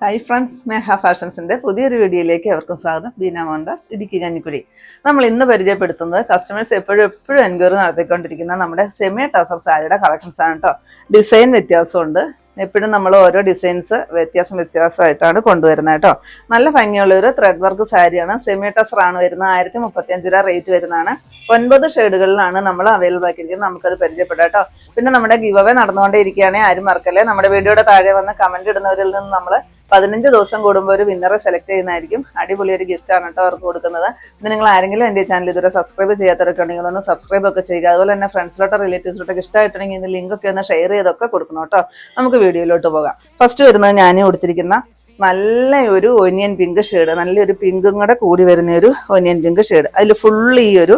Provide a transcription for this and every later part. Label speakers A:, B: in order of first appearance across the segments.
A: Hi friends മേഹ ഫാഷൻസിന്റെ പുതിയൊരു വീഡിയോയിലേക്ക് അവർക്കും സ്വാഗതം. ബീന മോഹൻദാസ് ഇടുക്കി കഞ്ഞിക്കുഴി നമ്മൾ ഇന്ന് പരിചയപ്പെടുത്തുന്നത് കസ്റ്റമേഴ്സ് എപ്പോഴും എപ്പോഴും എൻക്വയറി നടത്തിക്കൊണ്ടിരിക്കുന്ന നമ്മുടെ സെമി ടസർ സാരിയുടെ കളക്ഷൻസ് ആണ് കേട്ടോ ഡിസൈൻ വ്യത്യാസമുണ്ട്. എപ്പോഴും നമ്മൾ ഓരോ ഡിസൈൻസ് വ്യത്യാസം വ്യത്യാസമായിട്ടാണ് കൊണ്ടുവരുന്നത് കേട്ടോ. നല്ല ഭംഗിയുള്ള ഒരു ത്രെഡ് വർക്ക് സാരിയാണ് സെമി ആണ് വരുന്നത്. ആയിരത്തി മുപ്പത്തിയഞ്ച് രൂപ റേറ്റ് വരുന്നതാണ്. ഒൻപത് ഷെയ്ഡുകളിലാണ് നമ്മൾ അവൈലബിൾ ആക്കിയിരിക്കുന്നത്. നമുക്കത് പരിചയപ്പെടാം കേട്ടോ. പിന്നെ നമ്മുടെ ഗിവ് അവേ നടന്നുകൊണ്ടേയിരിക്കുകയാണെങ്കിൽ ആരും മറക്കല്ലേ. നമ്മുടെ വീഡിയോയുടെ താഴെ വന്ന് കമന്റ് ഇടുന്നവരിൽ നിന്ന് നമ്മൾ പതിനഞ്ച് ദിവസം കൂടുമ്പോൾ ഒരു വിന്നറെ സെലക്ട് ചെയ്യുന്നതായിരിക്കും. അടിപൊളി ഒരു ഗിഫ്റ്റാണ് കേട്ടോ അവർക്ക് കൊടുക്കുന്നത്. പിന്നെ നിങ്ങൾ ആരെങ്കിലും എന്റെ ചാനൽ ഇതുവരെ സബ്സ്ക്രൈബ് ചെയ്യാത്തവരൊക്കെ ഉണ്ടെങ്കിൽ ഒന്ന് സബ്സ്ക്രൈബ് ഒക്കെ ചെയ്യുക. അതുപോലെ തന്നെ ഫ്രണ്ട്സിലോട്ടോ റിലേറ്റീവ്സിലോട്ടൊക്കെ ഇഷ്ടമായിട്ടുണ്ടെങ്കിൽ ഇതിന് ലിങ്ക് ഒക്കെ ഒന്ന് ഷെയർ ചെയ്തൊക്കെ കൊടുക്കണം കേട്ടോ. നമുക്ക് വീഡിയോയിലോട്ട് പോകാം. ഫസ്റ്റ് വരുന്നത് ഞാൻ കൊടുത്തിരിക്കുന്ന നല്ല ഒരു ഒനിയൻ പിങ്ക് ഷെയ്ഡ് നല്ലൊരു പിങ്കും കൂടെ കൂടി വരുന്ന ഒരു ഒനിയൻ പിങ്ക് ഷെയ്ഡ് അതിൽ ഫുള്ള് ഈ ഒരു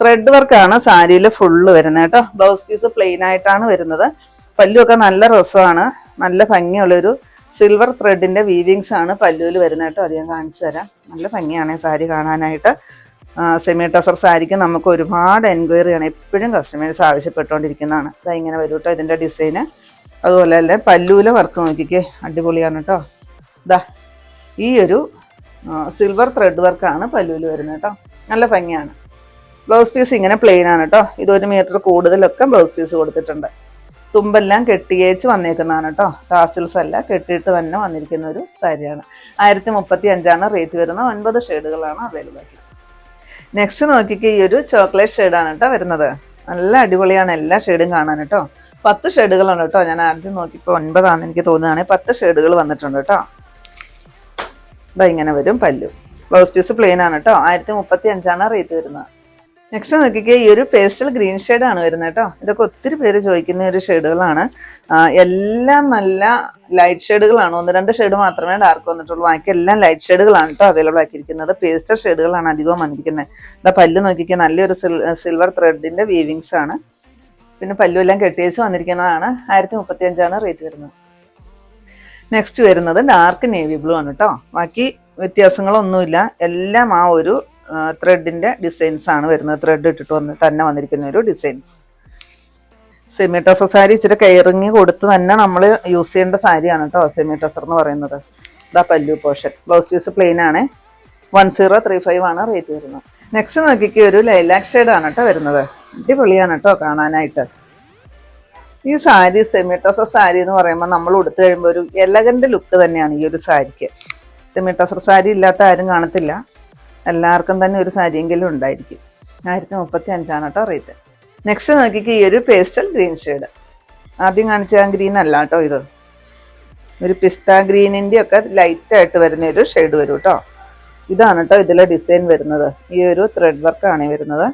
A: ത്രെഡ് വർക്കാണ് സാരിയിൽ ഫുള്ള് വരുന്നത് കേട്ടോ. ബ്ലൗസ് പീസ് പ്ലെയിൻ ആയിട്ടാണ് വരുന്നത്. പല്ലുമൊക്കെ നല്ല രസമാണ്. നല്ല ഭംഗിയുള്ളൊരു സിൽവർ ത്രെഡിന്റെ വീവിങ്സ് ആണ് പല്ലുവിൽ വരുന്നത് കേട്ടോ. ഞാൻ കാണിച്ചു തരാം. നല്ല ഭംഗിയാണ് സാരി കാണാനായിട്ട്. സെമി ടസർ സാരിക്ക് നമുക്ക് ഒരുപാട് എൻക്വയറിയാണ് എപ്പോഴും കസ്റ്റമേഴ്സ് ആവശ്യപ്പെട്ടുകൊണ്ടിരിക്കുന്നതാണ്. അതെങ്ങനെ വരും കേട്ടോ ഇതിന്റെ ഡിസൈന് അതുപോലെ തന്നെ പല്ലൂല വർക്ക് നോക്കിക്കേ. അടിപൊളിയാണ് കേട്ടോ. ഇതാ ഈ ഒരു സിൽവർ ത്രെഡ് വർക്കാണ് പല്ലൂൽ വരുന്നത് കേട്ടോ. നല്ല ഭംഗിയാണ്. ബ്ലൗസ് പീസ് ഇങ്ങനെ പ്ലെയിൻ ആണ് കേട്ടോ. ഇത് ഒരു മീറ്റർ കൂടുതലൊക്കെ ബ്ലൗസ് പീസ് കൊടുത്തിട്ടുണ്ട്. തുമ്പെല്ലാം കെട്ടിയേച്ച് വന്നേക്കുന്നതാണ് കേട്ടോ. ടാസിൽസ് അല്ല കെട്ടിയിട്ട് തന്നെ വന്നിരിക്കുന്ന ഒരു സാരിയാണ് ആയിരത്തി മുപ്പത്തി അഞ്ചാണ് റേറ്റ് വരുന്നത്. ഒൻപത് ഷെയ്ഡുകളാണ് അവൈലബിൾ ആക്കി നെക്സ്റ്റ് നോക്കിക്ക് ഈ ഒരു ചോക്ലേറ്റ് ഷെയ്ഡാണ് കേട്ടോ വരുന്നത്. നല്ല അടിപൊളിയാണ് എല്ലാ ഷെയ്ഡും കാണാൻ കേട്ടോ. പത്ത് ഷെയ്ഡുകളാണ് കേട്ടോ. ഞാൻ ആദ്യം നോക്കിയപ്പോൾ ഒൻപതാണെന്ന് എനിക്ക് തോന്നുകയാണെങ്കിൽ പത്ത് ഷെയ്ഡുകൾ വന്നിട്ടുണ്ട് കേട്ടോ. ഇതാ ഇങ്ങനെ വരും പല്ലു. ബ്ലൗസ് പീസ് പ്ലെയിൻ ആണ് കേട്ടോ. ആയിരത്തി മുപ്പത്തി അഞ്ചാണ് റേറ്റ് വരുന്നത്. നെക്സ്റ്റ് നോക്കിക്കേ ഈ ഒരു പേസ്റ്റൽ ഗ്രീൻ ആണ് വരുന്നത് കേട്ടോ. ഇതൊക്കെ ഒത്തിരി പേര് ചോദിക്കുന്ന ഒരു ഷെയ്ഡുകളാണ്. എല്ലാം നല്ല ലൈറ്റ് ഷെയ്ഡുകളാണ് ഒന്ന് രണ്ട് ഷെയ്ഡ് മാത്രമേ ഡാർക്ക് വന്നിട്ടുള്ളൂ. ബാക്കി എല്ലാം ലൈറ്റ് ഷെയ്ഡുകളാണ് കേട്ടോ അവൈലബിൾ ആക്കിയിരിക്കുന്നത്. പേസ്റ്റൽ ഷെയ്ഡുകളാണ് അധികവും വന്നിരിക്കുന്നത്. ഇതാ പല്ല് നോക്കിക്കേ നല്ലൊരു സിൽവർ ത്രെഡിന്റെ വീവിങ്സ് ആണ്. പിന്നെ പല്ലു എല്ലാം കെട്ടിയേച്ച് വന്നിരിക്കുന്നതാണ്. ആയിരത്തി മുപ്പത്തി അഞ്ചാണ് റേറ്റ് വരുന്നത്. നെക്സ്റ്റ് വരുന്നത് ഡാർക്ക് നേവി ബ്ലൂ ആണ് കേട്ടോ ബാക്കി വ്യത്യാസങ്ങളൊന്നുമില്ല. എല്ലാം ആ ഒരു ത്രെഡിന്റെ ഡിസൈൻസ് ആണ് വരുന്നത്. ത്രെഡ് ഇട്ടിട്ട് വന്ന് തന്നെ വന്നിരിക്കുന്ന ഒരു ഡിസൈൻസ് സെമി സാരി ഇച്ചിരി കയറിങ്ങി കൊടുത്ത് തന്നെ നമ്മൾ യൂസ് ചെയ്യേണ്ട സാരിയാണ് കേട്ടോ സെമി എന്ന് പറയുന്നത്. ഇതാ pallu portion. Blouse piece plain ആണ്. വൺ സീറോ ത്രീ ഫൈവ് ആണ് റേറ്റ് വരുന്നത്. നെക്സ്റ്റ് നോക്കിക്ക് ഒരു ലൈലാക് ആണ് കേട്ടോ വരുന്നത്. അടിപൊളിയാണ് കേട്ടോ കാണാനായിട്ട്. ഈ സാരി സെമിട്ടസ സാരി എന്ന് പറയുമ്പോൾ നമ്മൾ ഉടുത്തു കഴിയുമ്പോൾ ഒരു എലഗന്റ് ലുക്ക് തന്നെയാണ് ഈ ഒരു സാരിക്ക്. സെമിട്ടസർ സാരി ഇല്ലാത്ത ആരും കാണത്തില്ല. എല്ലാവർക്കും തന്നെ ഒരു സാരിയെങ്കിലും ഉണ്ടായിരിക്കും. ആയിരത്തി മുപ്പത്തി അഞ്ചാണ് കേട്ടോ റേറ്റ്. നെക്സ്റ്റ് നോക്കിക്ക് ഈ ഒരു പേസ്റ്റൽ ഗ്രീൻ ഷെയ്ഡ് ആദ്യം കാണിച്ച ഗ്രീൻ അല്ല കേട്ടോ ഇത്. ഒരു പിസ്ത ഗ്രീനിന്റെ ഒക്കെ ലൈറ്റായിട്ട് വരുന്ന ഒരു ഷെയ്ഡ് വരും കേട്ടോ. ഇതാണ് കേട്ടോ ഇതിലെ ഡിസൈൻ വരുന്നത്. ഈ ഒരു ത്രെഡ് വർക്കാണ് വരുന്നത്.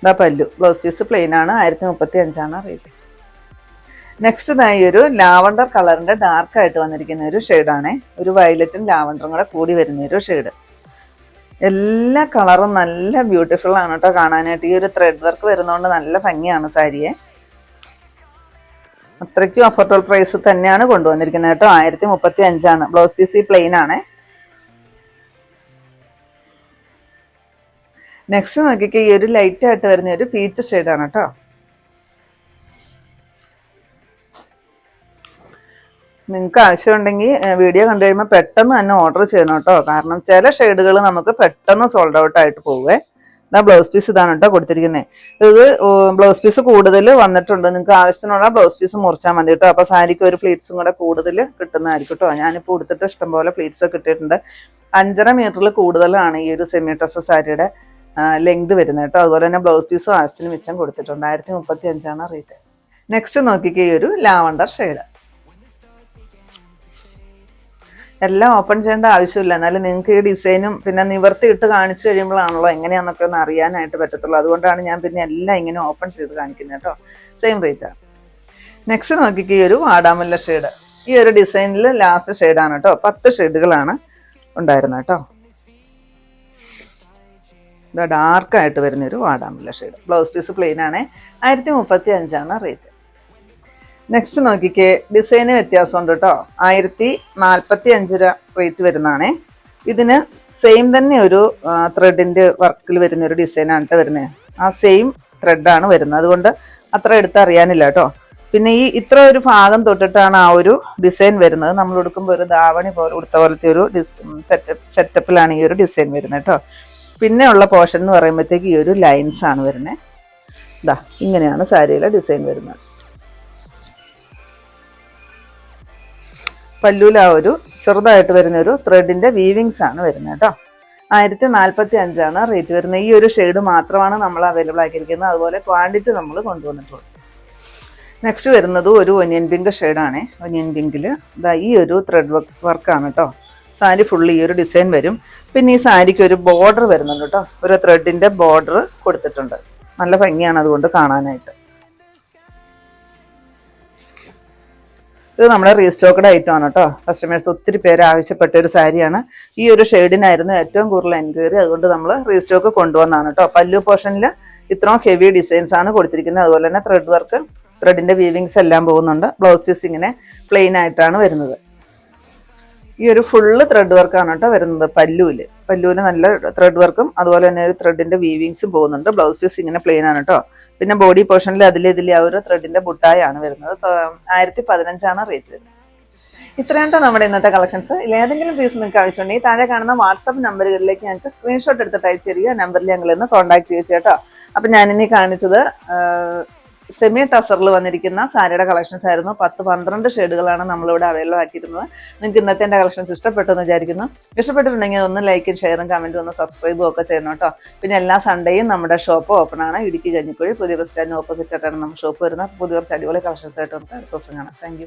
A: ഇതാ പല്ലു. ബ്ലൗസ് പീസ് പ്ലെയിൻ ആണ്. ആയിരത്തി മുപ്പത്തി അഞ്ചാണ് റേറ്റ് നെക്സ്റ്റ് ഇതായി ഒരു ലാവണ്ടർ കളറിന്റെ ഡാർക്ക് ആയിട്ട് വന്നിരിക്കുന്ന ഒരു ഷെയ്ഡാണേ ഒരു വയലറ്റും ലാവണ്ടറും കൂടെ കൂടി വരുന്ന ഒരു ഷെയ്ഡ് എല്ലാ കളറും നല്ല ബ്യൂട്ടിഫുൾ ആണ് കേട്ടോ കാണാനായിട്ട്. ഈ ഒരു ത്രെഡ് വർക്ക് വരുന്നതുകൊണ്ട് നല്ല ഭംഗിയാണ് സാരിയെ. അത്രയ്ക്കും അഫോർഡബിൾ പ്രൈസ് തന്നെയാണ് കൊണ്ടുവന്നിരിക്കുന്നത് കേട്ടോ. ആയിരത്തി മുപ്പത്തി അഞ്ചാണ് ബ്ലൗസ് പീസ് ഈ പ്ലെയിൻ ആണ്. നെക്സ്റ്റ് നോക്കിക്കേ ഈ ഒരു ലൈറ്റ് ആയിട്ട് വരുന്ന ഒരു പീച്ച് ഷെയ്ഡാണ് കേട്ടോ നിങ്ങൾക്ക് ആവശ്യമുണ്ടെങ്കിൽ വീഡിയോ കണ്ടു കഴിയുമ്പോൾ പെട്ടെന്ന് തന്നെ ഓർഡർ ചെയ്യണം കേട്ടോ കാരണം ചില ഷെയ്ഡുകൾ നമുക്ക് പെട്ടെന്ന് സോൾഡ് ഔട്ട് ആയിട്ട് പോവേ. ഇതാ ബ്ലൗസ് പീസ് ഇതാണ് കേട്ടോ കൊടുത്തിരിക്കുന്നത് ഇത് ബ്ലൗസ് പീസ് കൂടുതൽ വന്നിട്ടുണ്ട്. നിങ്ങൾക്ക് ആവശ്യത്തിനുള്ള ബ്ലൗസ് പീസ് മുറിച്ചാൽ മതി കേട്ടോ അപ്പോൾ സാരിക്ക് ഒരു പ്ലീറ്റ്സും കൂടെ കൂടുതൽ കിട്ടുന്നതായിരിക്കും കേട്ടോ ഞാനിപ്പോൾ കൊടുത്തിട്ട് ഇഷ്ടംപോലെ പ്ലീറ്റ്സ് കിട്ടിയിട്ടുണ്ട് അഞ്ചര മീറ്ററിൽ കൂടുതലാണ് ഈ ഒരു സെമി ടസ് സാരിയുടെ ലെങ്ത് വരുന്നത് കേട്ടോ. അതുപോലെ തന്നെ ബ്ലൗസ് പീസും ആവശ്യത്തിന് മിച്ചം കൊടുത്തിട്ടുണ്ട്. ആയിരത്തി മുപ്പത്തി അഞ്ചാണ് റേറ്റ് നെക്സ്റ്റ് നോക്കിക്കേ ഈ ഒരു ലാവണ്ടർ ഷെയ്ഡ്. എല്ലാം ഓപ്പൺ ചെയ്യേണ്ട ആവശ്യമില്ല. എന്നാലും നിങ്ങൾക്ക് ഈ ഡിസൈനും പിന്നെ നിവർത്തി ഇട്ട് കാണിച്ചു കഴിയുമ്പോഴാണല്ലോ എങ്ങനെയാണെന്നൊക്കെ ഒന്ന് അറിയാനായിട്ട് പറ്റത്തുള്ളൂ. അതുകൊണ്ടാണ് ഞാൻ പിന്നെ എല്ലാം ഇങ്ങനെ ഓപ്പൺ ചെയ്ത് കാണിക്കുന്നത് കേട്ടോ. സെയിം റേറ്റ് ആണ് നെക്സ്റ്റ് നോക്കിക്ക് ഈ ഒരു വാടാമല്ല ഷെയ്ഡ്. ഈ ഒരു ഡിസൈനിൽ ലാസ്റ്റ് ഷെയ്ഡാണ് കേട്ടോ. പത്ത് ഷെയ്ഡുകളാണ് ഉണ്ടായിരുന്നത് കേട്ടോ. ഇത് ഡാർക്കായിട്ട് വരുന്ന ഒരു വാടാമുല്ല ഷെയ്ഡ് ബ്ലൗസ് പീസ് പ്ലെയിൻ ആണ്. ആയിരത്തി മുപ്പത്തി അഞ്ചാണ് റേറ്റ് നെക്സ്റ്റ് നോക്കിക്കേ ഡിസൈന് വ്യത്യാസമുണ്ട് കേട്ടോ ആയിരത്തി നാൽപ്പത്തി അഞ്ച് രൂപ റേറ്റ് വരുന്നതാണേ. ഇതിന് സെയിം തന്നെ ഒരു ത്രെഡിന്റെ വർക്കിൽ വരുന്ന ഒരു ഡിസൈനാണ് കേട്ടോ വരുന്നത് ആ സെയിം ത്രെഡാണ് വരുന്നത്. അതുകൊണ്ട് അത്ര എടുത്ത് അറിയാനില്ല കേട്ടോ പിന്നെ ഈ ഇത്ര ഒരു ഭാഗം തൊട്ടിട്ടാണ് ആ ഒരു ഡിസൈൻ വരുന്നത്. നമ്മൾ ഉടുക്കുമ്പോൾ ഒരു ധാവണി പോലെ ഉടുത്ത പോലത്തെ ഒരു സെറ്റപ്പ് സെറ്റപ്പിലാണ് ഈ ഒരു ഡിസൈൻ വരുന്നത് കേട്ടോ പിന്നെ ഉള്ള പോർഷൻ എന്ന് പറയുമ്പോഴത്തേക്ക് ഈ ഒരു ലൈൻസ് ആണ് വരുന്നത് ഇതാ ഇങ്ങനെയാണ് സാരിയിലെ ഡിസൈൻ വരുന്നത്. പല്ലൂല ഒരു ചെറുതായിട്ട് വരുന്ന ഒരു ത്രെഡിന്റെ വീവിങ്സ് ആണ് വരുന്നത് കേട്ടോ. ആയിരത്തി നാൽപ്പത്തി അഞ്ചാണ് റേറ്റ് വരുന്നത്. ഈ ഒരു ഷെയ്ഡ് മാത്രമാണ് നമ്മൾ അവൈലബിൾ ആക്കിയിരിക്കുന്നത്. അതുപോലെ ക്വാണ്ടിറ്റി നമ്മൾ കൊണ്ടുവന്നിട്ടുള്ളത്. നെക്സ്റ്റ് വരുന്നത് ഒരു ഒനിയൻ പിങ്ക് ഷെയ്ഡാണ് ഒനിയൻ പിങ്കിൽ ഇതാ ഈ ഒരു ത്രെഡ് വർക്ക് വർക്കാണ് കേട്ടോ. സാരി ഫുള്ള് ഈ ഒരു ഡിസൈൻ വരും. പിന്നെ ഈ സാരിക്ക് ഒരു ബോർഡർ വരുന്നുണ്ട് കേട്ടോ ഒരു ത്രെഡിന്റെ ബോർഡർ കൊടുത്തിട്ടുണ്ട്. നല്ല ഭംഗിയാണ് അതുകൊണ്ട് കാണാനായിട്ട്. ഇത് നമ്മുടെ റീസ്റ്റോക്ക്ഡ് ഐറ്റം ആണ് കേട്ടോ കസ്റ്റമേഴ്സ് ഒത്തിരി പേര് ആവശ്യപ്പെട്ട ഒരു സാരിയാണ്. ഈ ഒരു ഷെയ്ഡിനായിരുന്നു ഏറ്റവും കൂടുതൽ എൻക്വയറി അതുകൊണ്ട് നമ്മൾ റീസ്റ്റോക്ക് കൊണ്ടുവന്നാണ് കേട്ടോ പല്ലു പോർഷനിൽ ഇത്രയും ഹെവി ഡിസൈൻസ് ആണ് കൊടുത്തിരിക്കുന്നത്. അതുപോലെ തന്നെ ത്രെഡ് വർക്ക് ത്രെഡിന്റെ വീവിങ്സ് എല്ലാം പോകുന്നുണ്ട്. ബ്ലൗസ് പീസ് ഇങ്ങനെ പ്ലെയിൻ ആയിട്ടാണ് വരുന്നത്. ഈ ഒരു ഫുള്ള് ത്രെഡ് വർക്കാണ് കേട്ടോ വരുന്നത് പല്ലുവിൽ പല്ലുവിൽ നല്ല ത്രെഡ് വർക്കും അതുപോലെ തന്നെ ഒരു ത്രെഡിന്റെ വീവിങ്സും പോകുന്നുണ്ട്. ബ്ലൗസ് പീസ് ഇങ്ങനെ പ്ലെയിൻ ആണ് കേട്ടോ. പിന്നെ ബോഡി പോർഷനിൽ അതിലെ ഇതിലെ ആ ഒരു ത്രെഡിന്റെ ബുട്ടായാണ് വരുന്നത്. ആയിരത്തി പതിനഞ്ചാണ് റേറ്റ് വരുന്നത്. ഇത്രയാണ് നമ്മുടെ ഇന്നത്തെ കളക്ഷൻസ് ഇല്ല ഏതെങ്കിലും പീസ് നിങ്ങൾക്ക് ആവശ്യമുണ്ടെങ്കിൽ താഴെ കാണുന്ന വാട്സപ്പ് നമ്പറുകളിലേക്ക് ഞങ്ങൾക്ക് സ്ക്രീൻഷോട്ട് എടുത്തിട്ട് അയച്ചു തരിക. നമ്പറിൽ ഞങ്ങൾ ഇന്ന് കോൺടാക്ട് ചെയ്യുക കേട്ടോ. അപ്പം ഞാനിനി കാണിച്ചത് സെമി ടസറിൽ വന്നിരിക്കുന്ന സാരിയുടെ കളക്ഷൻസ് ആയിരുന്നു. പത്ത് പന്ത്രണ്ട് ഷെയ്ഡുകളാണ് നമ്മളിവിടെ അവൈലബിൾ ആക്കിയിരുന്നത് നിങ്ങൾക്ക് ഇന്നത്തെ എന്റെ കളക്ഷൻസ് ഇഷ്ടപ്പെട്ടെന്ന് വിചാരിക്കുന്നു. ഇഷ്ടപ്പെട്ടിട്ടുണ്ടെങ്കിൽ ഒന്ന് ലൈക്കും ഷെയറും കമന്റും ഒന്ന് സബ്സ്ക്രൈബും ഒക്കെ ചെയ്യണം കേട്ടോ. പിന്നെ എല്ലാ സൺഡേയും നമ്മുടെ ഷോപ്പ് ഓപ്പൺ ആണ്. ഇടുക്കി കഞ്ഞിക്കുഴി പുതിയ ബസ് സ്റ്റാൻഡിന് ഓപ്പോസിറ്റ് ആയിട്ടാണ് നമ്മുടെ ഷോപ്പ് വരുന്നത്. പുതിയ കുറച്ച് അടിപൊളി കളക്ഷൻസ് ആയിട്ട് നമുക്ക് അടുത്ത ദിവസം കാണാം. താങ്ക്